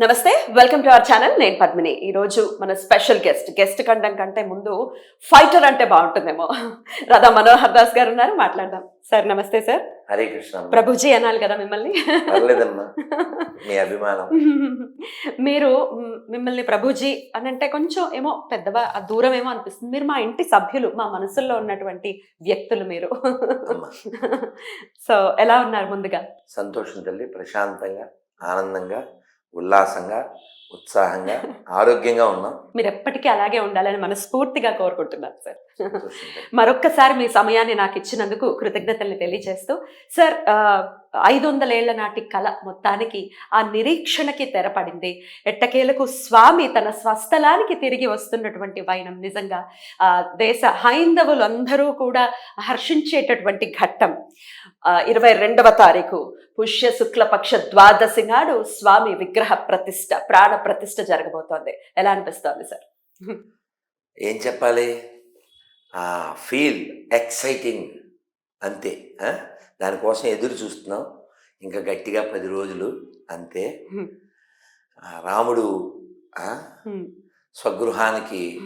నమస్తే welcome to our channel. నేను పద్మిని. ఈ రోజు మన స్పెషల్ గెస్ట్ గెస్ట్ కండం కంటే ముందు ఫైటర్ అంటే బాగుంటుందేమో. రాధా మనోహర్ దాస్ గారు ఉన్నారు మాట్లాడదాం. సార్ నమస్తే సార్. హరే కృష్ణ. ప్రభుజీ అనాలి కదా మిమ్మల్ని. మీ అభిమానం. మీరు మిమ్మల్ని ప్రభుజీ అని అంటే కొంచెం ఏమో పెద్దవా ఆ దూరం ఏమో అనిపిస్తుంది. మీరు మా ఇంటి సభ్యులు మా మనసుల్లో ఉన్నటువంటి వ్యక్తులు మీరు. సో ఎలా ఉన్నారు ముందుగా? సంతోషం తల్లి ప్రశాంతంగా ఆనందంగా. ఉల్లాసంగా ఉత్సాహంగా ఆరోగ్యంగా ఉన్నాం. మీరు ఎప్పటికీ అలాగే ఉండాలని మనస్ఫూర్తిగా కోరుకుంటున్నారు సార్. మరొక్కసారి మీ సమయాన్ని నాకు ఇచ్చినందుకు కృతజ్ఞతల్ని తెలియజేస్తూ సార్ ఐదు వందలేళ్ళ నాటి కళ మొత్తానికి ఆ నిరీక్షణకి తెరపడింది. ఎట్టకేలకు స్వామి తన స్వస్థలానికి తిరిగి వస్తున్నటువంటి వైనం నిజంగా ఆ, దేశ హైందవులందరూ కూడా హర్షించేటటువంటి ఘట్టం. ఇరవై రెండవ తారీఖు పుష్య శుక్లపక్ష ద్వాదశి నాడు స్వామి విగ్రహ ప్రతిష్ట ప్రాణ ప్రతిష్ట జరగబోతోంది. ఎలా అనిపిస్తోంది సార్? ఏం చెప్పాలి? ఆ ఫీల్ ఎక్సైటింగ్ అంతే? దానికోసం ఎదురు చూస్తున్నాం. ఇంకా గట్టిగా పది రోజులు అంతే. రాముడు స్వగృహానికి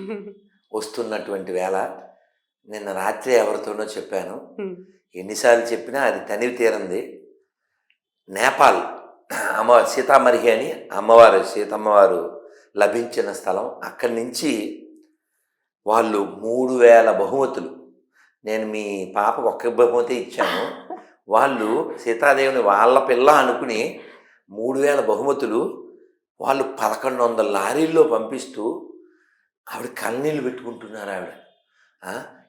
వస్తున్నటువంటి వేళ నిన్న రాత్రి ఎవరితోనో చెప్పాను. ఎన్నిసార్లు చెప్పినా అది తనివి తీరంది. నేపాల్. అమ్మవారు సీతామరిహి అని అమ్మవారు సీతమ్మవారు లభించిన స్థలం. అక్కడి నుంచి వాళ్ళు మూడు వేల బహుమతులు. నేను మీ పాపకు ఒక్క బహుమతి ఇచ్చాను. వాళ్ళు సీతాదేవిని వాళ్ళ పిల్ల అనుకుని మూడు వేల బహుమతులు వాళ్ళు పదకొండు వందల లారీల్లో పంపిస్తూ ఆవిడ కన్నీళ్ళు పెట్టుకుంటున్నారు ఆవిడ.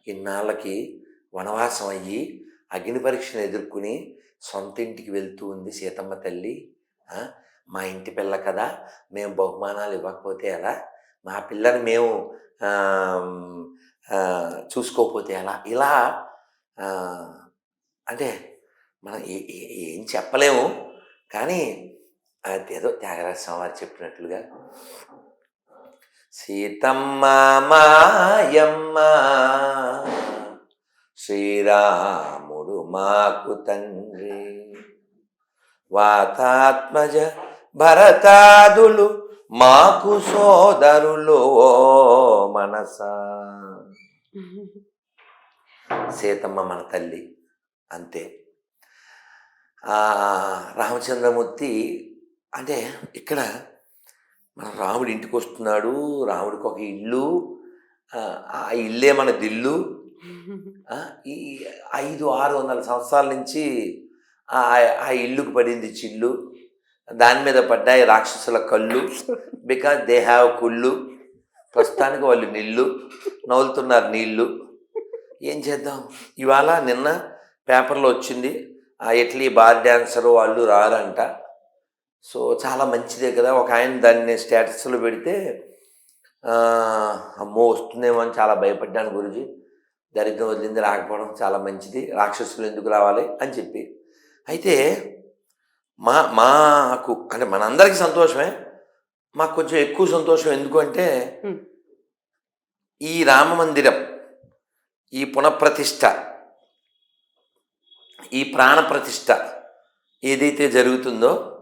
ఇన్నాళ్ళకి వనవాసం అయ్యి అగ్ని పరీక్షను ఎదుర్కొని సొంత ఇంటికి వెళ్తూ ఉంది సీతమ్మ తల్లి. మా ఇంటి పిల్ల కదా మేము బహుమానాలు ఇవ్వకపోతే ఎలా? మా పిల్లని మేము చూసుకోకపోతే ఎలా? ఇలా అంటే మనం ఏ- ఏం చెప్పలేము. కానీ అదేదో త్యాగరాజ స్వామివారు చెప్పినట్లుగా సీతమ్మ మాయమ్మ శ్రీరాముడు మాకు తండ్రి. వాతాత్మజ భరతాదులు మాకు సోదరులు ఓ మనసా. సీతమ్మ మన తల్లి అంతే. రామచంద్రమూర్తి అంటే ఇక్కడ మన రాముడి ఇంటికి వస్తున్నాడు రాముడికి ఒక ఇల్లు ఆ, ఇల్లే మన దిల్లు. ఈ ఐదు ఆరు వందల సంవత్సరాల నుంచి ఆ ఇల్లుకు పడింది చిల్లు. దాని మీద పడ్డాయి రాక్షసుల కళ్ళు. బికాజ్ దే హ్యావ్ కుళ్ళు. ప్రస్తుతానికి వాళ్ళు నీళ్ళు నవ్వులుతున్నారు నీళ్ళు ఏం చేద్దాం? ఇవాళ నిన్న పేపర్లో వచ్చింది. ఆ ఇట్లీ బార్ డ్యాన్సర్ వాళ్ళు రారంట. సో చాలా మంచిదే కదా. ఒక ఆయన దాన్ని స్టేటస్లో పెడితే అమ్మో వస్తుందేమో అని చాలా భయపడ్డాను గురుజీ. దరిద్రం వదిలింది రాకపోవడం చాలా మంచిది. రాక్షసులు ఎందుకు రావాలి అని చెప్పి. అయితే మా మాకు అంటే మనందరికీ సంతోషమే. మాకు కొంచెం ఎక్కువ సంతోషం ఎందుకు అంటే Hmm. ఈ రామ మందిరం ఈ పునఃప్రతిష్ఠ ఈ ప్రాణ ప్రతిష్ఠ ఏదైతే జరుగుతుందో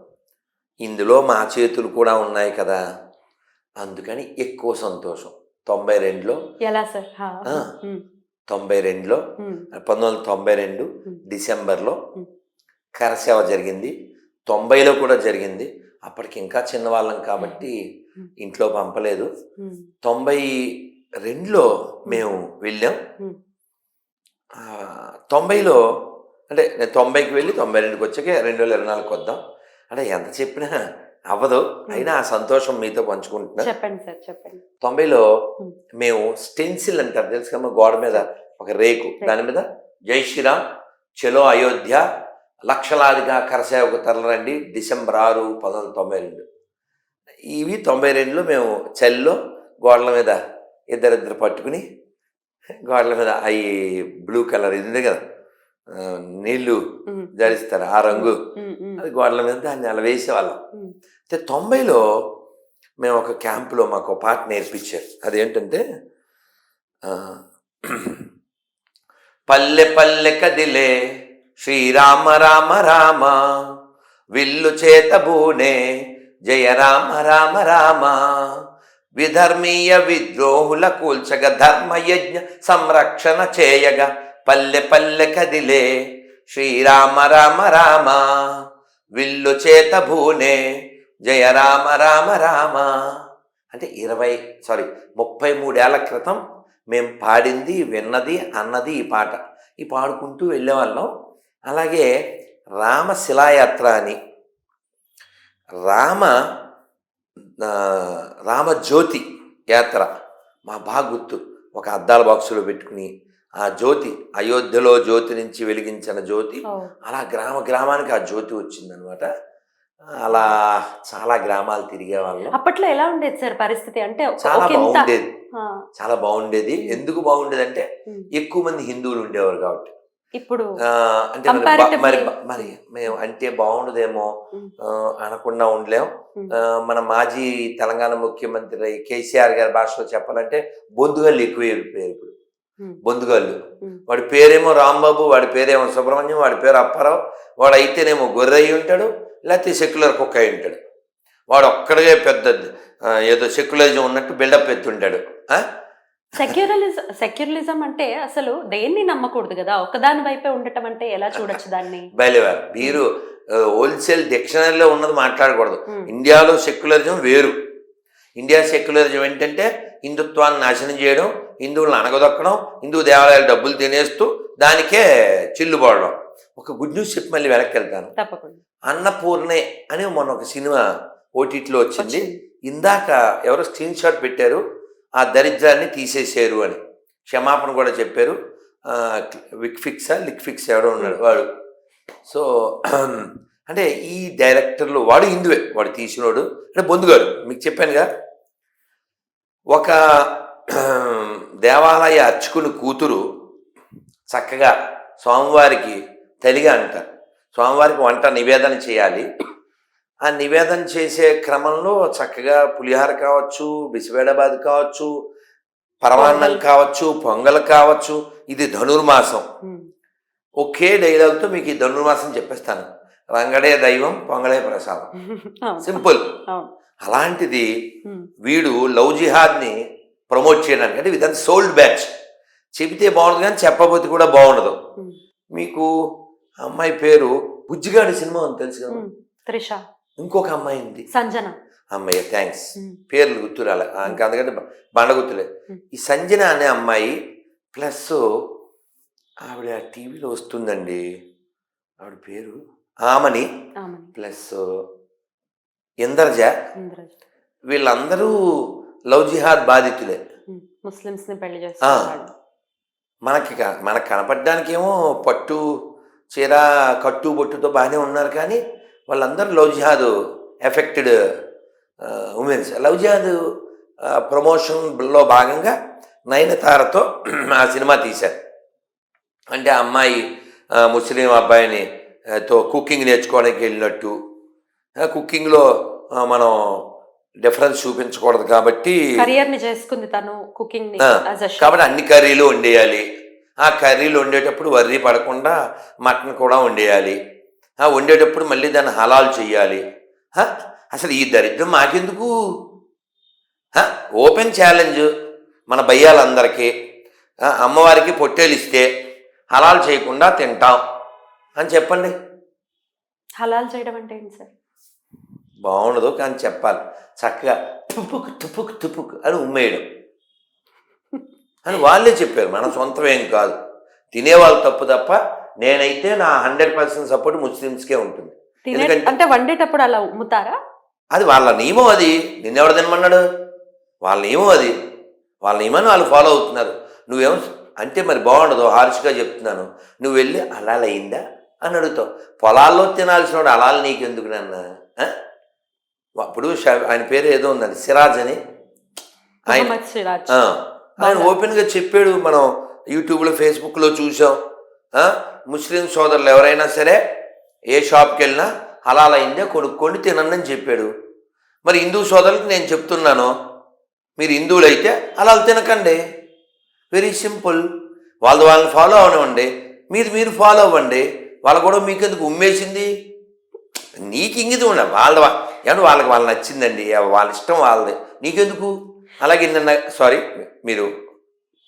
ఇందులో మా చేతులు కూడా ఉన్నాయి కదా. అందుకని ఎక్కువ సంతోషం. తొంభై రెండులో ఎలా సార్? తొంభై రెండులో పంతొమ్మిది వందల తొంభై రెండు. డిసెంబర్లో. కరసేవ జరిగింది. తొంభైలో కూడా జరిగింది. అప్పటికి ఇంకా చిన్నవాళ్ళం కాబట్టి. ఇంట్లో పంపలేదు. తొంభై రెండులో మేము వెళ్ళాం. తొంభైలో అంటే నేను తొంభైకి వెళ్ళి తొంభై రెండుకి వచ్చాక రెండు వేల ఇరవై నాలుగుకి వద్దాం. అంటే ఎంత చెప్పినా అవ్వదు. అయినా ఆ సంతోషం మీతో పంచుకుంటున్నా. చెప్పండి సార్ చెప్పండి. తొంభైలో. మేము. స్టెన్సిల్ అంటారు. తెలుసు కదా గోడ మీద ఒక రేకు. దాని మీద జై శ్రీరామ్ చలో అయోధ్య లక్షలాదిగా కరసేవకు తరలండి డిసెంబర్ ఆరు పంతొమ్మిది తొంభై రెండు. ఇవి తొంభై రెండులో మేము చలిలో గోడల మీద ఇద్దరిద్దరు పట్టుకుని గోడల మీద అవి బ్లూ కలర్ ఇది ఉంది కదా నీళ్ళు ధరిస్తారు ఆ రంగు. అది గోడల మీద దాన్ని అలా వేసేవాళ్ళం. అయితే తొంభైలో మేము ఒక క్యాంపులో మాకు పాట నేర్పించారు. అదేంటంటే పల్లె పల్లె కదిలే శ్రీరామ రామ రామ విల్లు చేత బూనే జయ రామ రామ రామ విధర్మీయ విద్రోహుల కూల్చగ ధర్మయజ్ఞ సంరక్షణ చేయగ పల్లె పల్లె కదిలే శ్రీరామ రామ రామ విల్లు చేత భూనే జయ రామ రామ రామ. అంటే ఇరవై సారీ ముప్పై మూడేళ్ళ క్రితం మేము పాడింది విన్నది అన్నది ఈ పాట. ఈ పాడుకుంటూ వెళ్ళేవాళ్ళం. అలాగే రామ శిలాయాత్ర అని. రామ రామజ్యోతి యాత్ర మా బాగా గుర్తు ఒక అద్దాల బాక్సులో పెట్టుకుని ఆ జ్యోతి అయోధ్యలో జ్యోతి నుంచి వెలిగించిన జ్యోతి. అలా గ్రామ గ్రామానికి ఆ జ్యోతి వచ్చిందనమాట. అలా చాలా గ్రామాలు తిరిగే వాళ్ళం అప్పట్లో ఎలా ఉండేది సార్ పరిస్థితి? అంటే చాలా బాగుండేది. చాలా బాగుండేది. ఎందుకు బాగుండేది అంటే. ఎక్కువ మంది హిందువులు ఉండేవారు కాబట్టి. ఇప్పుడు అంటే మరి మరి మేము అంటే బాగుండదేమో అనకుండా ఉండలేం. మన మాజీ తెలంగాణ ముఖ్యమంత్రి కేసీఆర్ గారి భాషలో చెప్పాలంటే బొందుగాళ్ళు ఎక్కువ అయిపోయారు ఇప్పుడు. బొందుగాళ్ళు. వాడి పేరేమో రాంబాబు వాడి పేరేమో సుబ్రహ్మణ్యం వాడి పేరు అప్పారావు వాడు అయితేనేమో గొర్రె అయి ఉంటాడు లేకపోతే సెక్యులర్ కుక్క అయి ఉంటాడు. వాడు ఒక్కడిగే పెద్ద ఏదో సెక్యులరిజం ఉన్నట్టు బిల్డప్ ఎత్తుంటాడు? సెక్యులరిజం సెక్యులరిజం అంటే అసలు దేన్ని నమ్మకూడదు కదా? ఒకదాని వైపే ఉండటం అంటే ఎలా చూడొచ్చు దాన్ని? బయలువారు మీరు హోల్సేల్ డిక్షనరీలో ఉన్నది మాట్లాడకూడదు. ఇండియాలో సెక్యులరిజం వేరు. ఇండియా సెక్యులరిజం ఏంటంటే హిందుత్వాన్ని నాశనం చేయడం హిందువులను అనగదొక్కడం హిందూ దేవాలయాలు డబ్బులు తినేస్తూ దానికే చిల్లుపోవడం ఒక గుడ్ న్యూస్ చెప్పి మళ్ళీ వెనక్కి వెళ్తాను తప్పకుండా. అన్నపూర్ణే అని మొన్న ఒక సినిమా ఓటీటీలో వచ్చింది. ఇందాక ఎవరో స్క్రీన్ షాట్ పెట్టారు ఆ దరిద్రాన్ని తీసేసారు అని. క్షమాపణ కూడా చెప్పారు. విక్ ఫిక్సా లిక్ ఫిక్స్ ఎవడో ఉన్నాడు వాడు. సో అంటే ఈ డైరెక్టర్లు వాడు హిందువే వాడు తీసినోడు. అంటే బొందుగాడు మీకు చెప్పానుగా? ఒక దేవాలయ అర్చకుని కూతురు చక్కగా స్వామివారికి తల్లిగా అంటారు స్వామివారికి వంట నివేదన చేయాలి ఆ నివేదన చేసే క్రమంలో చక్కగా పులిహార కావచ్చు బిసిబేడాబాద్ కావచ్చు పరమాన్నం. కావచ్చు పొంగల్ కావచ్చు ఇది ధనుర్మాసం. ఒకే డైలాగ్తో మీకు ఈ ధనుర్మాసం చెప్పేస్తాను రంగడే దైవం పొంగలే ప్రసాదం. సింపుల్ అలాంటిది. వీడు లవ్ జిహాద్ని ప్రమోట్ చేయడానికి అంటే ఇదంతా సోల్డ్ బ్యాచ్ చెబితే బాగుండదు కానీ చెప్పబోతే కూడా బాగుండదు ఉమ్. మీకు అమ్మాయి పేరు బుజ్జిగాడి సినిమా అని తెలుసు కదా. త్రిష. ఇంకొక అమ్మాయి ఉంది. సంజన. అమ్మాయి థ్యాంక్స్. పేర్లు గుర్తురాలే. ఆ, ఇంకా అందుకంటే బండ గుర్తులే. ఈ సంజన అనే అమ్మాయి ప్లస్ ఆవిడ టీవీలో వస్తుందండి. ఆవిడ పేరు ఆమని. ప్లస్ ఇందర్జ. వీళ్ళందరూ లవ్ జిహాద్ బాధితులే. ముస్లిమ్స్ని పెళ్ళి చేస్తున్నాడు మనకి మనకు కనపడడానికేమో పట్టు చీర కట్టు బొట్టుతో బాగానే ఉన్నారు కానీ వాళ్ళందరూ love jihad affected womens. Love jihad ప్రమోషన్లో భాగంగా నయనతారతో ఆ సినిమా తీశారు. అంటే ఆ అమ్మాయి ముస్లిం అబ్బాయిని తో కుకింగ్ నేర్చుకోవడానికి వెళ్ళినట్టు. కుకింగ్లో మనం డిఫరెన్స్ చూపించకూడదు కాబట్టి చేసుకుంది తను కుకింగ్ కాబట్టి అన్ని కర్రీలు వండేయాలి. ఆ కర్రీలు వండేటప్పుడు వర్రీ పడకుండా మటన్ కూడా వండేయాలి. ఆ వండేటప్పుడు మళ్ళీ దాన్ని హలాల్ చెయ్యాలి. హ? అసలు ఈ దరిద్రం మాకెందుకు? హ? ఓపెన్ ఛాలెంజ్ మన భయ్యాలందరికీ. అమ్మవారికి పొట్టేలు ఇస్తే హలాల్ చేయకుండా తింటాం. అని చెప్పండి. హలాల్ చేయడం అంటే ఏంటి సార్? బాగుండదు కానీ చెప్పాలి. చక్కగా తుపుకు తుపుకు తుపుకు అని ఉమ్మేయడం. అని వాళ్ళే చెప్పారు. మన సొంతమేం కాదు. తినేవాళ్ళు తప్పు తప్ప నేనైతే నా హండ్రెడ్ పర్సెంట్ సపోర్ట్ ముస్లిమ్స్కే ఉంటుంది. అంటే వండేటప్పుడు అలా ఉమ్ముతారా? అది వాళ్ళ నియమం అది. నిన్నెవడు తినమన్నాడు? వాళ్ళ నియమం అది. వాళ్ళ నియమాన్ని వాళ్ళు ఫాలో అవుతున్నారు. నువ్వేమో అంటే మరి బాగుండదు. హార్ష్గా చెప్తున్నాను. నువ్వు వెళ్ళి అలాల్ అయిందా? అని అడుగుతావు. పొలాల్లో తినాల్సిన వాడు అలాలు నీకెందుకు నాన్న? ఆ? అప్పుడు ఆయన పేరు ఏదో ఉందండి. సిరాజ్ అని. ఆయన ఆయన. ఓపెన్గా చెప్పాడు మనం యూట్యూబ్లో ఫేస్బుక్లో చూసాం. ముస్లిం సోదరులు ఎవరైనా సరే ఏ షాప్కి వెళ్ళినా హలాల్ అయిందే కొనుక్కోండి తినండి అని చెప్పాడు. మరి హిందూ సోదరులకు నేను చెప్తున్నాను మీరు హిందువులు అయితే అలా తినకండి. Very simple. వాళ్ళు వాళ్ళని ఫాలో అవనివ్వండి మీరు మీరు ఫాలో అవ్వండి. వాళ్ళ కూడా మీకెందుకు? ఉమ్మేసింది? నీకు ఇంగితం ఉండ వాళ్ళ ఏమంటే వాళ్ళకి వాళ్ళు నచ్చిందండి. వాళ్ళ ఇష్టం వాళ్ళది. నీకెందుకు? అలాగే నిన్న సారీ మీరు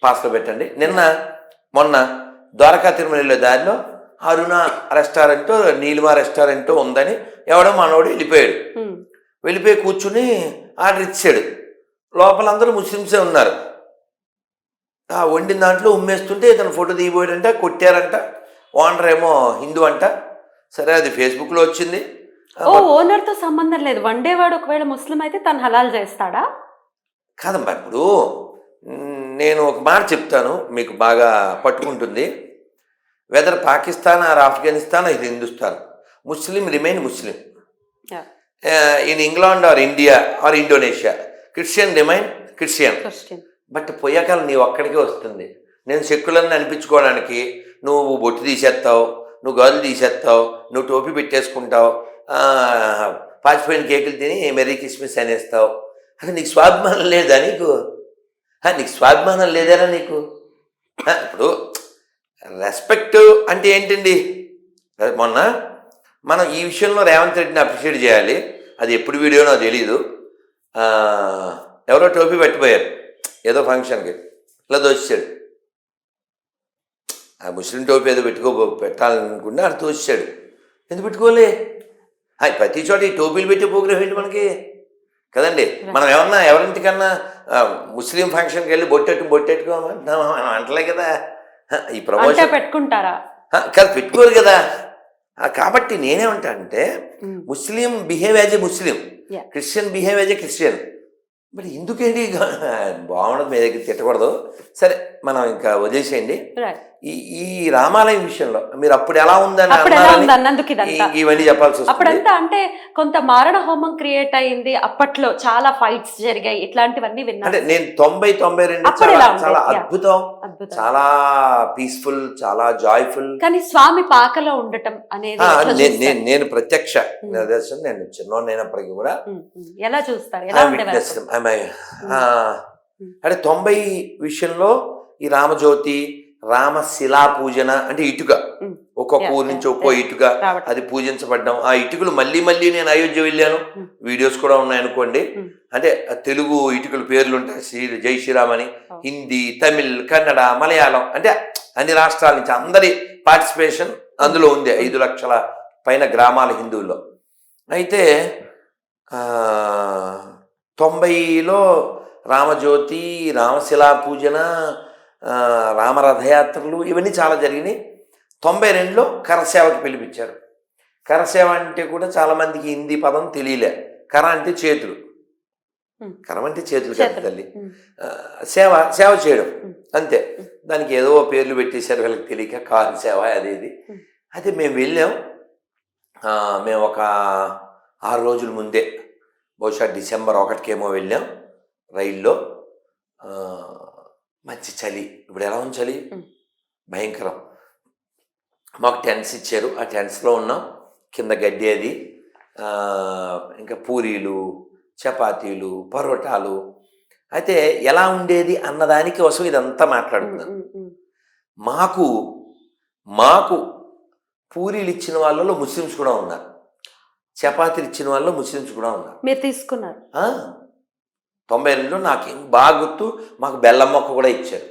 పాస్లో పెట్టండి. నిన్న మొన్న ద్వారకా తిరుమల వెళ్ళే దారిలో అరుణ రెస్టారెంట్ నీలిమా రెస్టారెంట్ ఉందని ఎవడో మనోడు వెళ్ళిపోయాడు. వెళ్ళిపోయి కూర్చుని ఆర్డర్ ఇచ్చాడు. లోపల అందరూ ముస్లిమ్సే ఉన్నారు. ఆ వండిన దాంట్లో ఉమ్మేస్తుంటే ఇతను ఫోటో దిగిపోయాడంట కొట్టారంట. ఓనర్ ఏమో హిందూ అంట. సరే అది ఫేస్బుక్లో వచ్చింది. ఆ, ఓ ఓనర్తో సంబంధం లేదు. వండేవాడు ఒకవేళ ముస్లిం అయితే తను హలాల్ చేస్తాడా? కాదమ్మా ఇప్పుడు నేను ఒక మాట చెప్తాను మీకు బాగా పట్టుకుంటుంది. వెదర్ పాకిస్తాన్ ఆర్ ఆఫ్ఘనిస్తాన్ ఇది Hindustan Muslim remain Muslim. In England or India or Indonesia Christian remain Christian but పోయాకాలం నీవు ఒక్కడికే వస్తుంది. నేను సెక్కులర్ని అనిపించుకోవడానికి నువ్వు బొట్టు తీసేస్తావు నువ్వు గాజులు తీసేస్తావు నువ్వు టోపీ పెట్టేసుకుంటావు పాచిపోయిన కేకులు తిని మెరీ కిస్మిస్ అనేస్తావు. అది నీకు స్వాభిమానం లేదా నీకు? నీకు స్వాభిమానం లేదారా నీకు? ఇప్పుడు రెస్పెక్ట్ అంటే ఏంటండి? మొన్న మనం ఈ విషయంలో రేవంత్ రెడ్డిని అప్రిషియేట్ చేయాలి. అది ఎప్పుడు వీడియో నాకు తెలియదు ఎవరో టోపీ పెట్టిపోయారు. ఏదో ఫంక్షన్కి ఇలా దోచాడు ఆ ముస్లిం టోపీ ఏదో పెట్టుకో పెట్టాలనుకుంటే అది తోచాడు ఎందుకు పెట్టుకోలే? ప్రతి చోట ఈ టోపీలు పెట్టే ప్రోగ్రామ్ ఏంటి మనకి? కదండి? మనం ఏమన్నా ఎవరింటికన్నా ముస్లిం ఫంక్షన్కి వెళ్ళి బొట్టెట్టు బొట్టెట్టుకోమంటున్నామా మనం అంటలే కదా. ఈ ప్రమోషన్ పెట్టుకుంటారా? కాదు పెట్టుకోరు కదా. కాబట్టి నేనేమంటా అంటే ఉమ్, Muslim behave as a Muslim. Christian behave as a Christian. మరి ఎందుకేంటి? బాగుండదు మీ దగ్గర తిట్టకూడదు. సరే మనం ఇంకా వదిలేసేయండి. ఈ ఈ రామాలయం విషయంలో మీరు అప్పుడు ఎలా ఉందని అన్నందుకు ఇవన్నీ చెప్పాల్సి అప్పుడంతా అంటే కొంత మారణ హోమం క్రియేట్ అయింది. అప్పట్లో చాలా ఫైట్స్ జరిగాయి. ఇట్లాంటివన్నీ అంటే విన్నాను నేను తొంభై తొంభై రెండు చాలా. అద్భుతం. చాలా పీస్ఫుల్ చాలా జాయ్ఫుల్ కానీ స్వామి పాకలో ఉండటం అనేది నేను ప్రత్యక్ష. నిదర్శనం నేను చిన్నోడైనప్పటికీ కూడా. ఎలా చూస్తారు? అంటే తొంభై విషయంలో ఈ రామజ్యోతి రామ శిలా పూజన అంటే ఇటుక. ఒక్కొక్క ఊరు నుంచి ఒక్కో. ఇటుక అది పూజించబడ్డం ఆ ఇటుకలు మళ్ళీ మళ్ళీ నేను అయోధ్య వెళ్ళాను. వీడియోస్ కూడా ఉన్నాయనుకోండి. అంటే తెలుగు ఇటుకల పేర్లు ఉంటాయి శ్రీ జై శ్రీరామ్ అని. హిందీ తమిళ్ కన్నడ మలయాళం అంటే అన్ని రాష్ట్రాల నుంచి అందరి పార్టిసిపేషన్ అందులో ఉంది ఐదు లక్షల పైన గ్రామాల హిందువుల్లో అయితే తొంభైలో రామజ్యోతి రామశిలా పూజన రామరథయాత్రలు ఇవన్నీ చాలా జరిగినాయి. తొంభై రెండులో కరసేవకి పిలిపించారు. కరసేవ అంటే కూడా చాలామందికి హిందీ పదం తెలియలే. కర అంటే చేతులు. కరం అంటే చేతులు కదా. తల్లి. సేవ సేవ చేయడం. అంతే. దానికి ఏదో పేర్లు పెట్టేశారు వీళ్ళకి తెలియక కారు సేవ అది ఇది. అయితే మేము వెళ్ళాం. మేము ఒక ఆరు రోజుల ముందే బహుశా డిసెంబర్ ఒకటికేమో వెళ్ళాం రైల్లో. మంచి చలి. ఇప్పుడు ఎలా ఉంది చలి. భయంకరం. మాకు టెంట్స్ ఇచ్చారు. ఆ టెంట్స్లో ఉన్నాం. కింద గడ్డి అది. ఇంకా పూరీలు చపాతీలు పరోటాలు. అయితే ఎలా ఉండేది అన్నదానికి కోసం ఇదంతా మాట్లాడుతున్నాను. మాకు మాకు పూరీలు ఇచ్చిన వాళ్ళలో ముస్లిమ్స్ కూడా ఉన్నారు. చపాతీలు ఇచ్చిన వాళ్ళలో ముస్లిమ్స్ కూడా ఉన్నారు. మీరు తీసుకున్నారు. తొంభై రెండులో నాకు బాగా గుర్తు మాకు బెల్లం మొక్క కూడా ఇచ్చారు.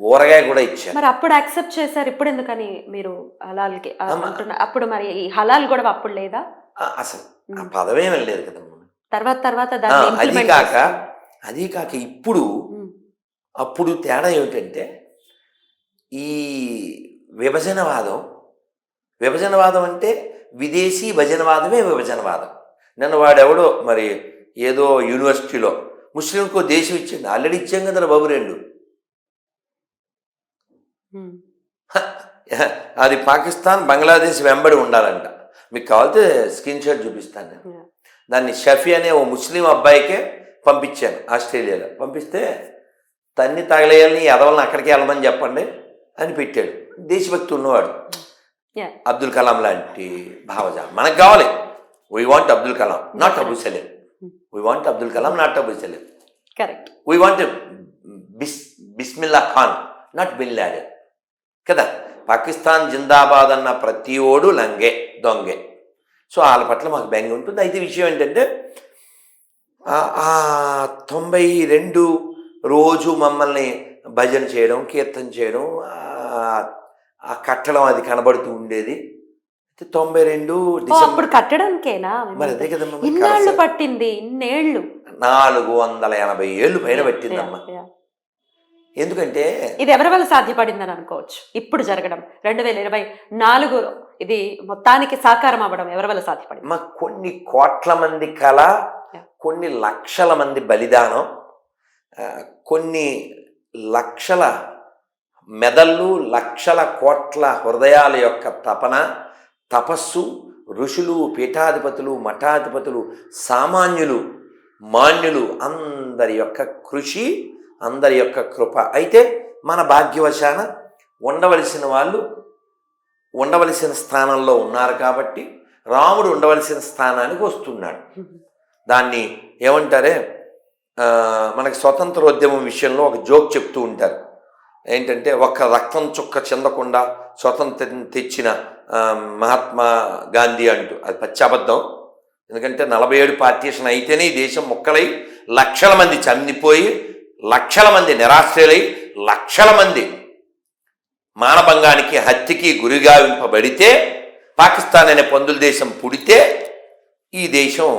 ఊరగాయ కూడా ఇచ్చారు. మరి అప్పుడు యాక్సెప్ట్ చేశారు ఇప్పుడు ఎందుకని మీరు హలాల్కి అప్పుడు మరి ఈ హలాల్ గొడవ అప్పుడు లేదా? అసలు ఆ. పదమేమీ లేదు కదమ్మా తర్వాత తర్వాత అది కాక. అది కాక ఇప్పుడు అప్పుడు తేడా ఏమిటంటే ఈ విభజనవాదం విభజనవాదం అంటే విదేశీ భజనవాదమే విభజనవాదం. నన్ను వాడెవడో మరి ఏదో యూనివర్సిటీలో. ముస్లింకో దేశం ఇచ్చింది. ఆల్రెడీ ఇచ్చాం కదా బాబు రెండు. అది పాకిస్తాన్ బంగ్లాదేశ్ వెంబడి ఉండాలంట. మీకు కావాలితే స్క్రీన్ షాట్ చూపిస్తాను నేను. దాన్ని షఫీ అనే ఓ ముస్లిం అబ్బాయికే పంపించాను ఆస్ట్రేలియాలో. పంపిస్తే తన్ని తగలేయాలని ఎదవలని అక్కడికి వెళ్ళమని చెప్పండి అని పెట్టాడు. దేశభక్తి ఉన్నవాడు. అబ్దుల్ కలాం లాంటి భావజాలం. మనకు కావాలి. We want Abdul Kalam not Abu Salim. We want Abdul Kalam not Abu Salim correct we want Bis Bismillah Khan not Bin Laden కదా పాకిస్తాన్ జిందాబాద్ అన్న ప్రతి ఓడు లంగే దొంగే. సో వాళ్ళ పట్ల మాకు బెంగ ఉంటుంది. అయితే విషయం ఏంటంటే తొంభై రెండు రోజు మమ్మల్ని భజన చేయడం కీర్తన చేయడం ఆ- కట్టడం అది కనబడుతూ ఉండేది. తొంభై రెండు అప్పుడు కట్టడానికేనా? మరి అదే కదమ్మా ఇన్నాళ్ళు పట్టింది ఇన్నేళ్ళు. నాలుగు వందల ఎనభై ఏళ్ళు పైన పట్టిందమ్మా. ఎందుకంటే ఇది ఎవరి వల్ల సాధ్యపడిందని అనుకోవచ్చు? ఇప్పుడు జరగడం. రెండు వేల ఇరవై నాలుగులో ఇది మొత్తానికి సాకారం అవ్వడం ఎవరి వల్ల సాధ్యపడింది? మా కొన్ని కోట్ల మంది కళ. కొన్ని లక్షల మంది బలిదానం కొన్ని లక్షల మెదళ్ళు లక్షల కోట్ల హృదయాల యొక్క తపన తపస్సు ఋషులు పీఠాధిపతులు మఠాధిపతులు సామాన్యులు మాన్యులు అందరి యొక్క కృషి అందరి యొక్క కృప. అయితే మన భాగ్యవశాన ఉండవలసిన వాళ్ళు ఉండవలసిన స్థానంలో ఉన్నారు కాబట్టి రాముడు ఉండవలసిన స్థానానికి వస్తున్నాడు. దాన్ని ఏమంటారే? మనకి స్వతంత్రోద్యమం విషయంలో ఒక జోక్ చెప్తూ ఉంటారు. ఏంటంటే ఒక్క రక్తం చుక్క చెందకుండా స్వతంత్రం తెచ్చిన మహాత్మా గాంధీ అంటూ. అది పచ్చాబద్ధం ఎందుకంటే నలభై ఏడు పార్టీషన్ అయితేనే ఈ దేశం ముక్కలై లక్షల మంది చనిపోయి లక్షల మంది నిరాశ్రయులై లక్షల మంది మానభంగానికి హత్యకి గురిగావింపబడితే పాకిస్తాన్ అనే పందుల దేశం పుడితే ఈ దేశం.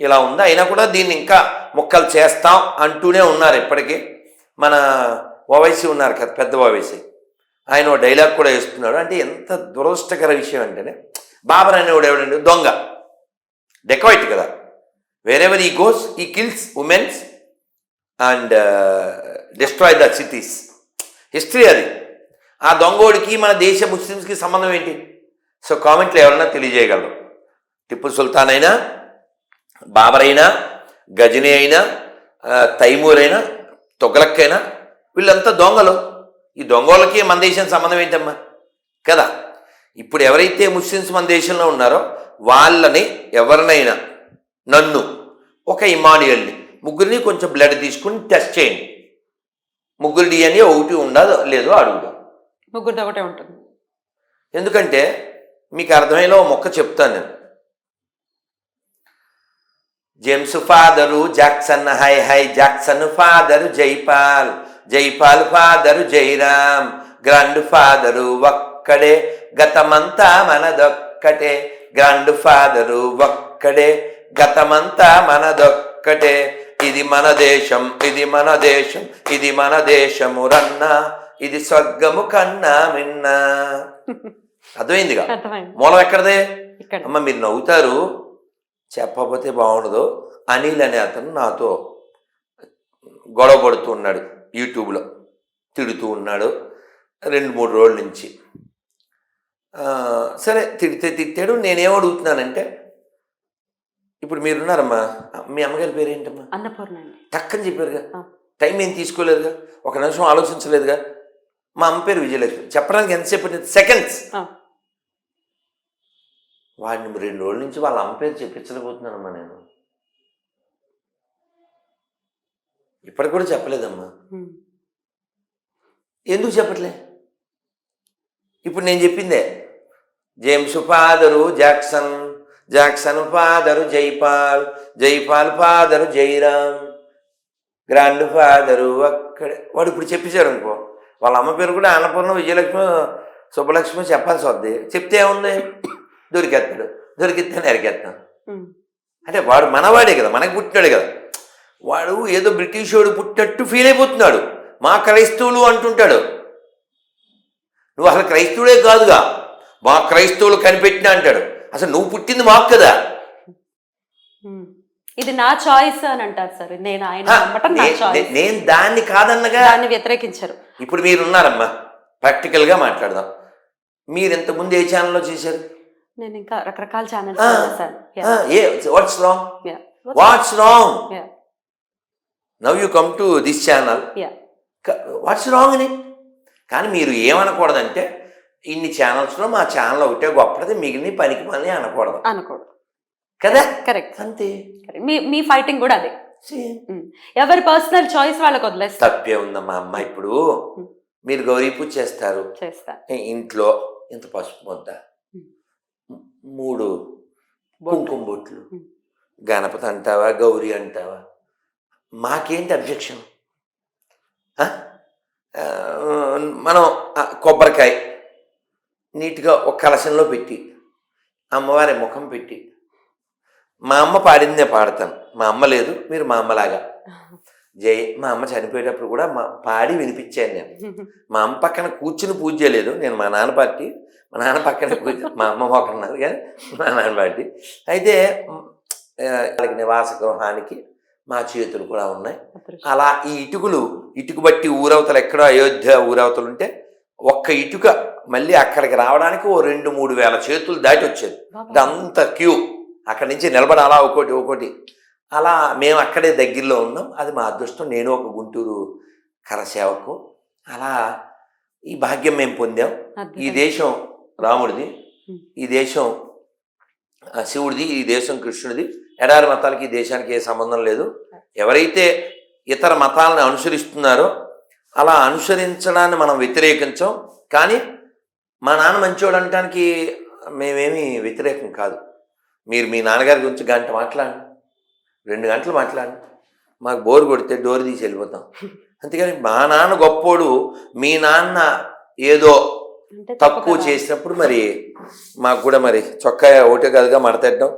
ఇలా ఉంది. అయినా కూడా దీన్ని ఇంకా మొక్కలు చేస్తాం అంటూనే ఉన్నారు ఇప్పటికీ. మన ఓవైసీ ఉన్నారు కదా పెద్ద ఓవైసీ. ఆయన ఓ డైలాగ్ కూడా వేస్తున్నాడు. అంటే ఎంత దురదృష్టకర విషయం అంటేనే బాబర్ అనేవాడు ఎవడండి? దొంగ. డెకాయిట్ కదా. Wherever he goes he kills womens and destroy the cities history అది. ఆ దొంగోడికి మన దేశ ముస్లిమ్స్కి సంబంధం ఏంటి? సో కామెంట్లో ఎవరైనా తెలియజేయగలరు. టిప్పు సుల్తాన్ అయినా బాబర్ అయినా గజనీ అయినా తైమూర్ అయినా తొగలక్కైనా వీళ్ళంతా దొంగలు. ఈ దొంగలకి మన దేశం సంబంధం ఏంటమ్మా? కదా? ఇప్పుడు ఎవరైతే ముస్లిమ్స్ మన దేశంలో ఉన్నారో వాళ్ళని ఎవరినైనా నన్ను ఒక ఇమానియల్ని ముగ్గురిని కొంచెం బ్లడ్ తీసుకుని టెస్ట్ చేయండి. ముగ్గురు డిఎన్ఏ ఒకటి ఉండదో లేదో అడుగుదాం. ముగ్గురితో ఒకటే ఉంటుంది. ఎందుకంటే మీకు అర్థమయ్యేలా మొక్క చెప్తాను నేను. జేమ్స్ ఫాదరు జాక్సన్ హై high Jackson father Jaipal Jaipal father Jairam grandfather ఒక్కడే గతమంతా మనదొక్కటే. గ్రాండ్ ఫాదరు ఒక్కడే గతమంతా మనదొక్కటే. ఇది మన దేశం ఇది మన దేశం ఇది మన దేశము రన్నా. ఇది స్వర్గము కన్నా మిన్నా. అర్థమైందిగా? అర్థమైంది. మూలం ఎక్కడదే? అమ్మ మీరు నవ్వుతారు. చెప్పకపోతే బాగుండదు. అనిల్ అనే అతను నాతో గొడవ పడుతూ ఉన్నాడు. యూట్యూబ్లో తిడుతూ ఉన్నాడు రెండు మూడు రోజుల నుంచి. సరే తిడితే తిట్టాడు. నేనేం అడుగుతున్నానంటే ఇప్పుడు మీరున్నారమ్మా. మీ అమ్మగారి పేరు ఏంటమ్మా అన్నపూర్ణ టక్కని చెప్పారుగా. టైం ఏం తీసుకోలేదుగా? ఒక నిమిషం ఆలోచించలేదుగా? మా అమ్మ పేరు విజయలక్ష్మి. చెప్పడానికి ఎంతసేపు సెకండ్స్. వాడిని రెండు రోజుల నుంచి వాళ్ళ అమ్మ పేరు చెప్పించలేకపోతున్నానమ్మా నేను. ఇప్పటికి కూడా చెప్పలేదమ్మా. ఎందుకు చెప్పట్లే? ఇప్పుడు నేను చెప్పిందే James father Jackson Jackson father Jaipal Jaipal father Jairam grandfather అక్కడే. వాడు ఇప్పుడు చెప్పేశాడు అనుకో వాళ్ళ అమ్మ పేరు కూడా అన్నపూర్ణ విజయలక్ష్మి సుబ్బలక్ష్మి చెప్పాల్సి వద్ది. చెప్తే ఏముంది? దొరికేస్తాడు. దొరికితే నరికేస్తాం. అంటే వాడు మనవాడే కదా మనకి పుట్టినాడు కదా. వాడు ఏదో బ్రిటిష్ వాడు పుట్టినట్టు ఫీల్ అయిపోతున్నాడు. మా క్రైస్తవులు అంటుంటాడు. నువ్వు అసలు క్రైస్తవుడే కాదుగా. మా క్రైస్తవులు కనిపెట్టినా అంటాడు. అసలు నువ్వు పుట్టింది మాకు కదా. ఇది నా చాయిస్ అని అంటారు సార్. నేను ఆయన నేను దాన్ని కాదన్నగా దాన్ని వ్యతిరేకించరు. ఇప్పుడు మీరున్నారమ్మా. ప్రాక్టికల్గా మాట్లాడదాం. మీరు ఇంతకుముందు ఏ ఛానల్లో చేశారు? నేను ఇంకా రకరకాల channels what's wrong what's wrong now you come to this channel what's wrong అని కానీ మీరు ఏమనకూడదంటే ఇన్ని ఛానల్స్లో మా ఛానల్ ఒకటే గొప్పది మిగిలిన పనికి మళ్ళీ అనకూడదు. అనకూడదు. కదా? కరెక్ట్ అంతే. మీ మీ ఫైటింగ్ కూడా అదే. Same. ఎవరి పర్సనల్ చాయిస్ వాళ్ళకి వదిలేస్తారు తప్పే ఉందమ్మా అమ్మ ఇప్పుడు. మీరు గౌరీ పూజ చేస్తారు. చేస్తా. ఇంట్లో ఇంత పసుపు ముద్ద Hmm. మూడు కుంకుమ బొట్లు. Hmm. గణపతి అంటావా గౌరీ అంటావా? మాకేంటి అబ్జెక్షన్? మనం కొబ్బరికాయ నీట్గా ఒక కలశంలో పెట్టి అమ్మవారి ముఖం పెట్టి. మా అమ్మ పాడిందే పాడతాను. మా అమ్మ లేదు మీరు మా అమ్మలాగా. జై మా అమ్మ చనిపోయేటప్పుడు కూడా మా పాడి వినిపించాను నేను. మా అమ్మ పక్కన కూర్చుని పూజ చేయలేదు. నేను మా నాన్న పార్టీ మా నాన్న పక్కన పూజ మా అమ్మ మొక్కన్నారు ఉన్నారు కానీ మా నాన్న పార్టీ. అయితే వాళ్ళకి నివాస గృహానికి మా చేతులు కూడా ఉన్నాయి. అలా ఈ ఇటుకలు ఇటుక బట్టి ఊరవతలు ఎక్కడో అయోధ్య ఊరవతలు ఉంటే ఒక్క ఇటుక మళ్ళీ అక్కడికి రావడానికి ఓ రెండు మూడు వేల చేతులు దాటి వచ్చేది. అంత క్యూ. అక్కడి నుంచి నిలబడి అలా ఒకటి ఒకటి. అలా మేము అక్కడే దగ్గరలో ఉన్నాం. అది మా అదృష్టం. నేను ఒక గుంటూరు కరసేవకు. అలా ఈ భాగ్యం మేము పొందాం. ఈ దేశం రాముడిది. ఈ దేశం శివుడిది. ఈ దేశం కృష్ణుడిది. ఎడారి మతాలకి దేశానికి ఏ సంబంధం లేదు. ఎవరైతే ఇతర మతాలను అనుసరిస్తున్నారో అలా అనుసరించడాన్ని మనం వ్యతిరేకించాం. కానీ మా నాన్న మంచోడు అనటానికి మేమేమి వ్యతిరేకం కాదు. మీరు మీ నాన్నగారి గురించి గంట మాట్లాడండి. రెండు గంటలు మాట్లాడండి. మాకు బోరు కొడితే డోర్ తీసి వెళ్ళిపోతాం. అంతేగాని మా నాన్న గొప్పోడు మీ నాన్న ఏదో తక్కువ చేసినప్పుడు మరి మాకు కూడా మరి చొక్కా ఒకటే కదుగా మడతెట్టడం.